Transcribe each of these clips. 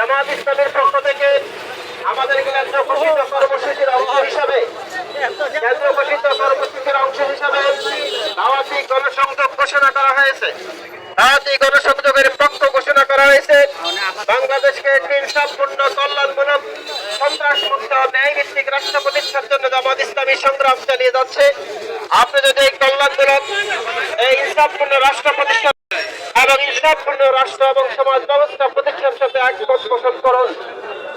জামাত ইসলামের পক্ষ থেকে আমাদের কেন্দ্র ঘোষিত কর্মসূচির অংশ হিসাবে, কেন্দ্র ঘোষিত কর্মসূচির অংশ হিসাবে দাওয়াতি গণসংযোগ ঘোষণা করা হয়েছে। দাওয়াতি গণসংযোগের পক্ষ ঘোষণা করা হয়েছে। বাংলাদেশকে একটি সম্পূর্ণ কল্যাণমূলক, সন্ত্রাসমুক্ত, ন্যায়ভিত্তিক রাষ্ট্র প্রতিষ্ঠার জন্য জামাত ইসলামী সংগ্রাম চালিয়ে যাচ্ছে। আপনি যদি এই কল্যাণমূলক, এই ইনসাফপূর্ণ রাষ্ট্র প্রতিষ্ঠা এবং রাষ্ট্র এবং সমাজ ব্যবস্থা প্রতিষ্ঠার সাথে একমত পোষণ করুন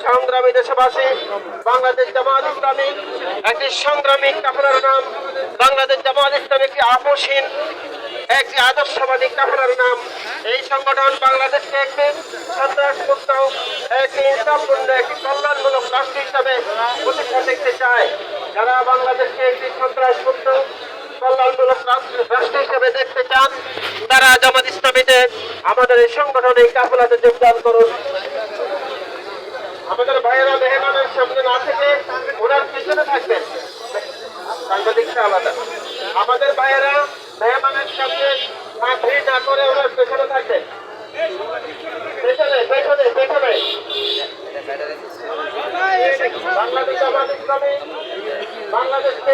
সংগ্রামী দেশবাসী, বাংলাদেশ জামাত ইসলামী, একটি সংগ্রামী কাপড়ের নাম। বাংলাদেশ জামাত ইসলামী একটি আপোষহীন, একটি আদর্শবাদী কাপড়ের নাম। এই সংগঠন বাংলাদেশকে একটি সন্ত্রাসমুক্ত একটি ইনসাফপূর্ণ, একটি কল্যাণমূলক রাষ্ট্র হিসাবে প্রতিষ্ঠা দেখতে চায়। যারা বাংলাদেশকে একটি সন্ত্রাসমুক্ত কল্যাণমূলক তারা জামাত ইসলামীতে আমাদের এই সংগঠনে এই কাফেলাতে যোগদান করুন। আমাদের ভাইয়েরা মেহমানের সামনে না থেকে ওনার পিছনে থাকবেন। আমাদের ভাইয়েরা মেহমানের সামনে না করে ওনার পেছনে থাকবেন। পেছনে পেছনে পেছনে। বাংলাদেশ জামাত ইসলামী বাংলাদেশকে